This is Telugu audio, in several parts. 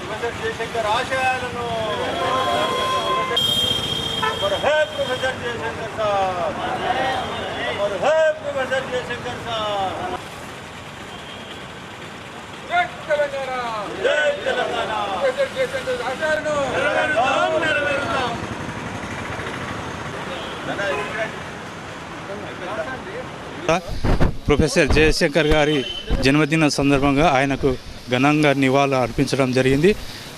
ప్రొఫెసర్ జయశంకర్ ఆశయాలను professor Jayashankar sir Jayashankar sir? Jai Telangana! Jai Telangana! Professor Jayashankar ఆచార్యను నెరవేరుతాం నెరవేరుతాం. ప్రొఫెసర్ జయశంకర్ గారి జన్మదిన సందర్భంగా ఆయనకు ఘనంగా నివాళులు అర్పించడం జరిగింది.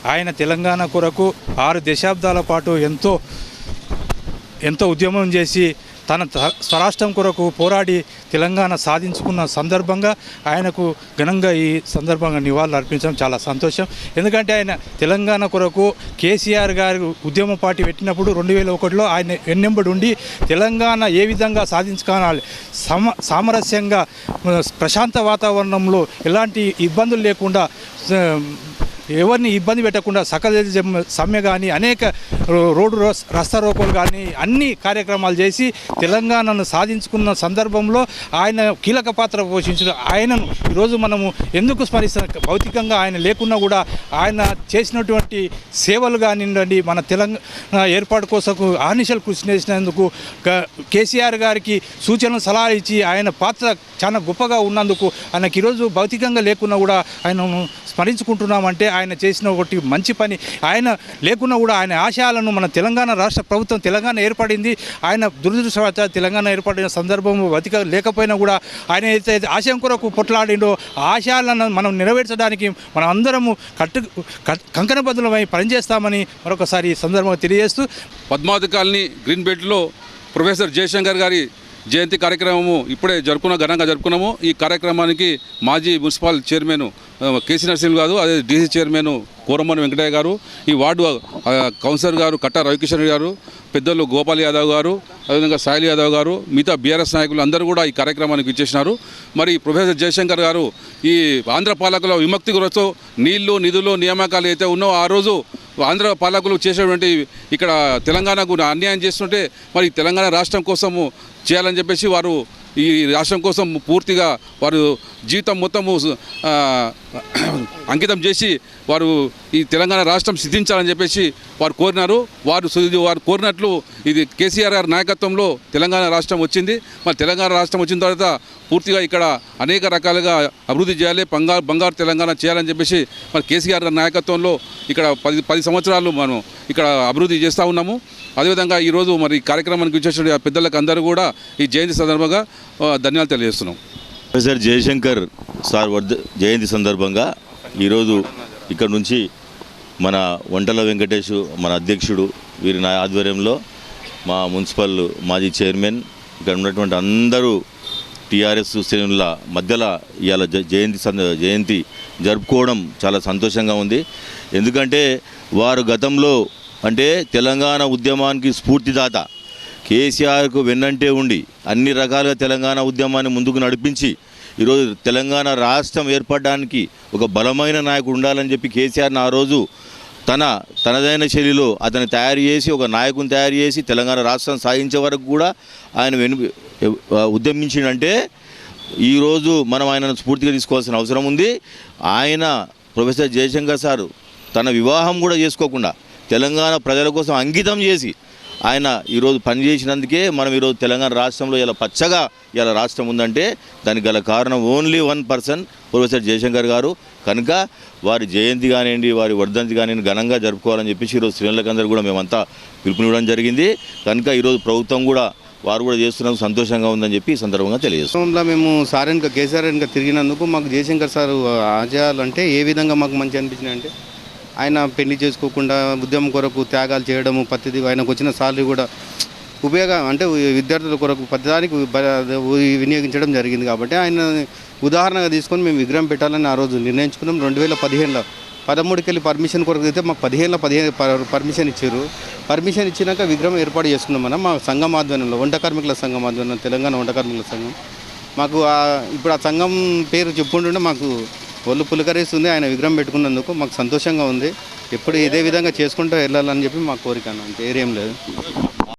ఆయన తెలంగాణ కొరకు ఆరు దశాబ్దాల పాటు ఎంతో ఎంతో ఉద్యమం చేసి తన స్వరాష్ట్రం కొరకు పోరాడి తెలంగాణ సాధించుకున్న సందర్భంగా ఆయనకు ఘనంగా ఈ సందర్భంగా నివాళులు అర్పించడం చాలా సంతోషం. ఎందుకంటే ఆయన తెలంగాణ కొరకు కేసీఆర్ గారి ఉద్యమ పార్టీ పెట్టినప్పుడు రెండు వేల ఒకటిలో ఆయన వెన్నెంబడి ఉండి తెలంగాణ ఏ విధంగా సాధించుకోవాలి సమ సామరస్యంగా ప్రశాంత వాతావరణంలో ఎలాంటి ఇబ్బందులు లేకుండా ఎవరిని ఇబ్బంది పెట్టకుండా సకల సమ్మె కానీ అనేక రోడ్డు రస్- రస్తా రోకోలు కానీ అన్ని కార్యక్రమాలు చేసి తెలంగాణను సాధించుకున్న సందర్భంలో ఆయన కీలక పాత్ర పోషించిన ఆయనను ఈరోజు మనము ఎందుకు స్మరిస్తున్న భౌతికంగా ఆయన లేకున్నా కూడా ఆయన చేసినటువంటి సేవలు కానివ్వండి మన తెలంగాణ ఏర్పాటు కోసం ఆనిషల్ కృషి చేసినందుకు క- కేసీఆర్ గారికి సూచనలు సలహాలు ఇచ్చి ఆయన పాత్ర చాలా గొప్పగా ఉన్నందుకు ఆయనకి ఈరోజు భౌతికంగా లేకున్నా కూడా ఆయనను స్మరించుకుంటున్నామంటే ఆయన చేసిన ఒకటి మంచి పని. ఆయన లేకున్నా కూడా ఆయన ఆశయాలను మన తెలంగాణ రాష్ట్ర ప్రభుత్వం తెలంగాణ ఏర్పడింది. ఆయన దురదృష్టవశాత్తు తెలంగాణ ఏర్పడిన సందర్భం బతిక లేకపోయినా కూడా ఆయన అయితే ఆశయం కొరకు పొట్లాడిండో ఆశయాలను మనం నెరవేర్చడానికి మనం అందరము కట్టు కట్- కంకణబద్ధులమై పనిచేస్తామని మరొకసారి ఈ సందర్భంగా తెలియజేస్తూ పద్మావతి కాలనీ గ్రీన్ బెల్ట్లో ప్రొఫెసర్ జయశంకర్ గారి జయంతి కార్యక్రమము ఇప్పుడే జరుపుకున్న ఘనంగా జరుపుకున్నాము. ఈ కార్యక్రమానికి మాజీ మున్సిపల్ చైర్మన్ కేసీ నరసింహ గారు అదే డీసీ చైర్మన్ కోరమని వెంకటయ్య గారు ఈ వార్డు కౌన్సిలర్ గారు కట్టా రవికిషన్ గారు పెద్దలు గోపాల్ యాదవ్ గారు అదేవిధంగా సాయిల్ యాదవ్ గారు మిగతా బీఆర్ఎస్ నాయకులు అందరూ కూడా ఈ కార్యక్రమానికి ఇచ్చేసినారు మరి ప్రొఫెసర్ జయశంకర్ గారు ఈ ఆంధ్ర పాలకుల విముక్తి కొరకు నీళ్ళు నిధులు నియామకాలు అయితే ఉన్నాయో ఆ రోజు ఆంధ్ర పాలకులు చేసేటువంటి ఇక్కడ తెలంగాణకు అన్యాయం చేస్తుంటే మరి తెలంగాణ రాష్ట్రం కోసము చేయాలని చెప్పేసి వారు ఈ రాష్ట్రం కోసం పూర్తిగా వారు జీవితం మొత్తము అంకితం చేసి వారు ఈ తెలంగాణ రాష్ట్రం సిద్ధించాలని చెప్పేసి వారు కోరినారు. వారు వారు కోరినట్లు ఇది కేసీఆర్ గారి నాయకత్వంలో తెలంగాణ రాష్ట్రం వచ్చింది. మరి తెలంగాణ రాష్ట్రం వచ్చిన తర్వాత పూర్తిగా ఇక్కడ అనేక రకాలుగా అభివృద్ధి చేయాలి బంగారు బంగారు తెలంగాణ చేయాలని చెప్పేసి మరి కేసీఆర్ గారి నాయకత్వంలో ఇక్కడ పది పది సంవత్సరాలు మనం ఇక్కడ అభివృద్ధి చేస్తూ ఉన్నాము. అదేవిధంగా ఈరోజు మరి కార్యక్రమానికి వచ్చేసిన పెద్దలకు అందరూ కూడా ఈ జయంతి సందర్భంగా ధన్యవాదాలు తెలియజేస్తున్నాం. ప్రొఫెసర్ జయశంకర్ సార్ వర్ధ జయంతి సందర్భంగా ఈరోజు ఇక్కడ నుంచి మన వంటల వెంకటేష్ మన అధ్యక్షుడు వీరి నా ఆధ్వర్యంలో మా మున్సిపల్ మాజీ చైర్మన్ ఇక్కడ ఉన్నటువంటి అందరూ టీఆర్ఎస్ శ్రేణుల మధ్యలో ఇవాళ జ- జయంతి జయంతి జరుపుకోవడం చాలా సంతోషంగా ఉంది. ఎందుకంటే వారు గతంలో అంటే తెలంగాణ ఉద్యమానికి స్ఫూర్తిదాత కేసీఆర్కు వెన్నంటే ఉండి అన్ని రకాలుగా తెలంగాణ ఉద్యమాన్ని ముందుకు నడిపించి ఈరోజు తెలంగాణ రాష్ట్రం ఏర్పడడానికి ఒక బలమైన నాయకుడు ఉండాలని చెప్పి కేసీఆర్ని ఆ రోజు తన తనదైన శైలిలో అతను తయారు చేసి ఒక నాయకుని తయారు చేసి తెలంగాణ రాష్ట్రం సాధించే వరకు కూడా ఆయన వెను ఉద్యమించిందంటే ఈరోజు మనం ఆయనను స్ఫూర్తిగా తీసుకోవాల్సిన అవసరం ఉంది. ఆయన ప్రొఫెసర్ జయశంకర్ సారు తన వివాహం కూడా చేసుకోకుండా తెలంగాణ ప్రజల కోసం అంకితం చేసి ఆయన ఈరోజు పనిచేసినందుకే మనం ఈరోజు తెలంగాణ రాష్ట్రంలో ఇలా పచ్చగా ఇలా రాష్ట్రం ఉందంటే దానికి గల కారణం only one person professor Jayashankar గారు. కనుక వారి జయంతి కానివ్వండి వారి వర్ధంతి కానివ్వండి ఘనంగా జరుపుకోవాలని చెప్పేసి ఈరోజు శ్రేణులకందరూ కూడా మేమంతా పిలుపునివ్వడం జరిగింది. కనుక ఈరోజు ప్రభుత్వం కూడా వారు కూడా చేస్తున్నందుకు సంతోషంగా ఉందని చెప్పి ఈ సందర్భంగా తెలియజేస్తాం మేము సార్ వెనుక కేసీఆర్ వెనుక తిరిగినందుకు మాకు జయశంకర్ సార్ ఆచారాలు అంటే ఏ విధంగా మాకు మంచి అనిపించినాయి అంటే? ఆయన పెళ్ళి చేసుకోకుండా ఉద్యమం కొరకు త్యాగాలు చేయడము ప్రతిదీ ఆయనకు వచ్చిన సాలరీ కూడా ఉపయోగం అంటే విద్యార్థుల కొరకు ప్రతిదానికి వినియోగించడం జరిగింది కాబట్టి ఆయన ఉదాహరణగా తీసుకొని మేము విగ్రహం పెట్టాలని ఆ రోజు నిర్ణయించుకున్నాం. రెండు వేల పదిహేనులో పదమూడుకి వెళ్ళి పర్మిషన్ కొరకు అయితే మాకు పదిహేనులో పదిహేను పర్మిషన్ ఇచ్చారు. పర్మిషన్ ఇచ్చినాక విగ్రహం ఏర్పాటు చేసుకున్నాం మనం. మా సంఘం ఆధ్వర్యంలో వంట కార్మికుల సంఘం ఆధ్వర్యంలో తెలంగాణ వంట కార్మికుల సంఘం. మాకు ఇప్పుడు ఆ సంఘం పేరు చెప్పుకుంటుంటే మాకు ఒళ్ళు పులకరిస్తుంది ఆయన విగ్రహం పెట్టుకున్నందుకు మాకు సంతోషంగా ఉంది. ఎప్పుడు ఇదే విధంగా చేసుకుంటూ వెళ్ళాలని చెప్పి మా కోరిక అన్న అంతే ఏరేం లేదు.